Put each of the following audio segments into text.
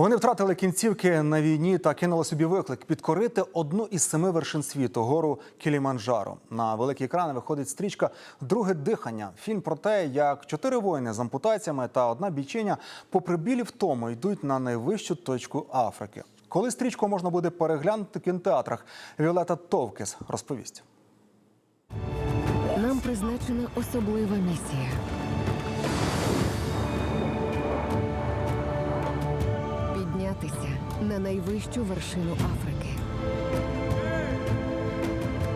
Вони втратили кінцівки на війні та кинули собі виклик підкорити одну із семи вершин світу гору Кіліманджаро. На великі екрани виходить стрічка Друге дихання. Фільм про те, як чотири воїни з ампутаціями та одна бійчиня, попри білі втому, йдуть на найвищу точку Африки. Коли стрічку можна буде переглянути в кінотеатрах, Віолета Товкес розповість. Нам призначена особлива місія. Піднятися на найвищу вершину Африки.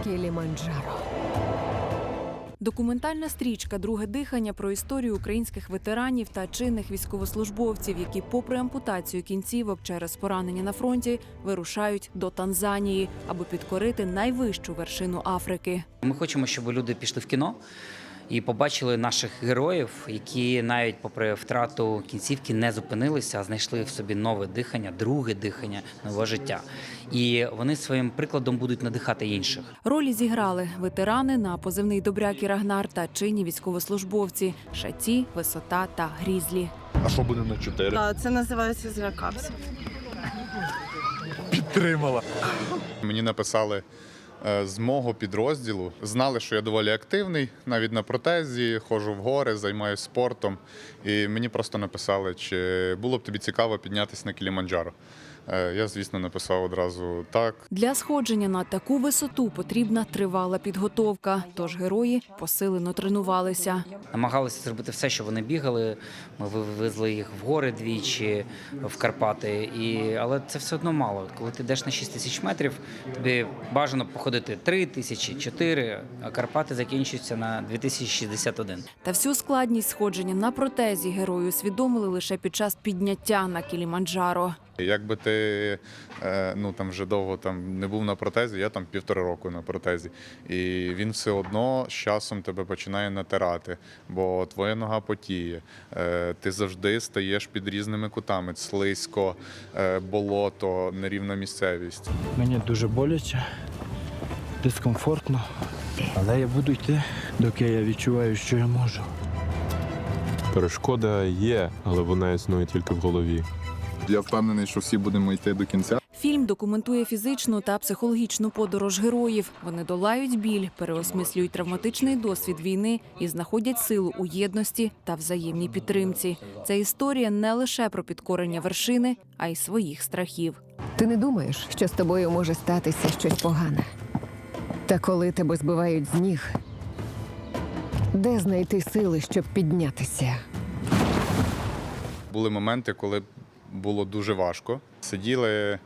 Кіліманджаро. Документальна стрічка Друге дихання про історію українських ветеранів та чинних військовослужбовців, які, попри ампутацію кінцівок через поранення на фронті, вирушають до Танзанії, аби підкорити найвищу вершину Африки. Ми хочемо, щоб люди пішли в кіно і побачили наших героїв, які навіть попри втрату кінцівки не зупинилися, а знайшли в собі нове дихання, друге дихання, нове життя. І вони своїм прикладом будуть надихати інших. Ролі зіграли ветерани на позивний Добряки Рагнар та чинні військовослужбовці Шаті, Висота та Грізлі. А що буде на 4? А, Це називається злякався. Підтримала. Мені написали з мого підрозділу. Знали, що я доволі активний, навіть на протезі, ходжу в гори, займаюся спортом. І мені просто написали, чи було б тобі цікаво піднятися на Кіліманджаро. Е, Я, звісно, написав одразу так. Для сходження на таку висоту потрібна тривала підготовка. Тож герої посилено тренувалися. Намагалися зробити все, що вони бігали. Ми вивезли їх в гори двічі, в Карпати. І... Але це все одно мало. Коли ти йдеш на 6 тисяч метрів, тобі бажано походити 3 тисячі, 4, а Карпати закінчуються на 2061. Та всю складність сходження на протезі герої усвідомили лише під час підняття на Кіліманджаро. Якби ти е, ну там вже довго там не був на протезі, я там півтора року на протезі. І він все одно з часом тебе починає натирати, бо твоя нога потіє. Е, Ти завжди стаєш під різними кутами: слизько, е, болото, нерівна місцевість. Мені дуже боляче, дискомфортно, але я буду йти, доки я відчуваю, що я можу. Перешкода є, але вона існує тільки в голові. Я впевнений, що всі будемо йти до кінця. Фільм документує фізичну та психологічну подорож героїв. Вони долають біль, переосмислюють травматичний досвід війни і знаходять силу у єдності та взаємній підтримці. Ця історія не лише про підкорення вершини, а й своїх страхів. Ти не думаєш, що з тобою може статися щось погане. Та коли тебе збивають з ніг, де знайти сили, щоб піднятися? Були моменти, коли було дуже важко. Сиділи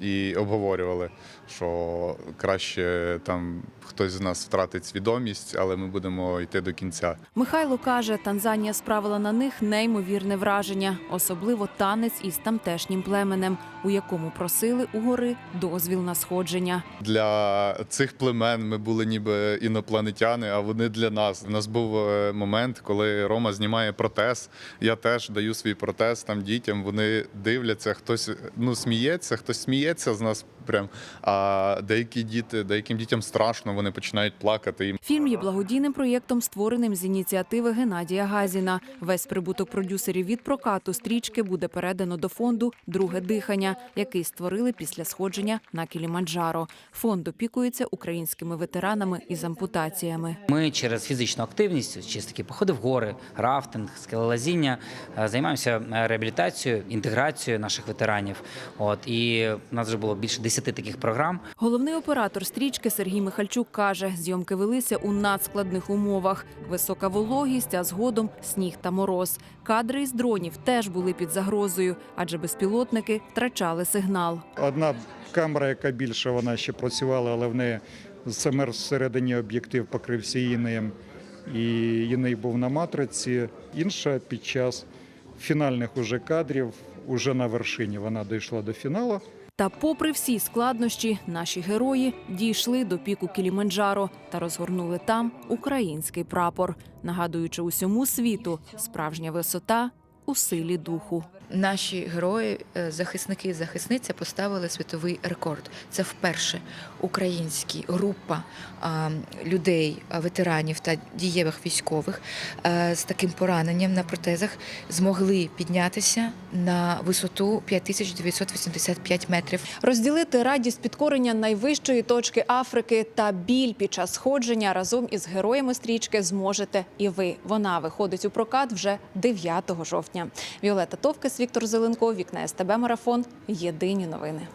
і обговорювали, що краще там хтось з нас втратить свідомість, але ми будемо йти до кінця. Михайло каже, Танзанія справила на них неймовірне враження, особливо танець із тамтешнім племенем, у якому просили у гори дозвіл на сходження. Для цих племен ми були ніби інопланетяни, а вони для нас. У нас був е, момент, коли Рома знімає протез. Я теж даю свій протез там дітям. Вони дивляться, хтось ну сміється, хтось сміється з нас. Прям а деякі діти, деяким дітям страшно, вони починають плакати. Фільм є благодійним проєктом, створеним з ініціативи Геннадія Газіна. Весь прибуток продюсерів від прокату стрічки буде передано до фонду Друге дихання, який створили після сходження на Кіліманджаро. Фонд опікується українськими ветеранами із ампутаціями. Ми через фізичну активність, через такі походи в гори, рафтинг, скелелазіння, е, займаємося е, реабілітацією, інтеграцією наших ветеранів. От і в нас вже було більше 10 таких програм. Головний оператор стрічки Сергій Михальчук каже, зйомки велися у надскладних умовах: висока вологість, а згодом сніг та мороз. Кадри із дронів теж були під загрозою, адже безпілотники втрачали сигнал. Одна камера, яка більше, вона ще працювала, але в неї саме всередині об'єктив покрився інеєм, і іней був на матриці. Інша під час фінальних уже кадрів, уже на вершині вона дійшла до фіналу. Та, попри всі складнощі, наші герої дійшли до піку Кіліманджаро та розгорнули там український прапор, нагадуючи усьому світу, справжня висота у силі духу. Наші герої, е, захисники і захисниця поставили світовий рекорд. Це вперше українські група людей, ветеранів та дієвих військових е, з таким пораненням на протезах змогли піднятися на висоту 5985 метрів. Розділити радість підкорення найвищої точки Африки та біль під час сходження разом із героями стрічки зможете і ви. Вона виходить у прокат вже 9 жовтня. Віолета Товкес, Віктор Зеленко, Вікна СТБ Марафон. Єдині новини.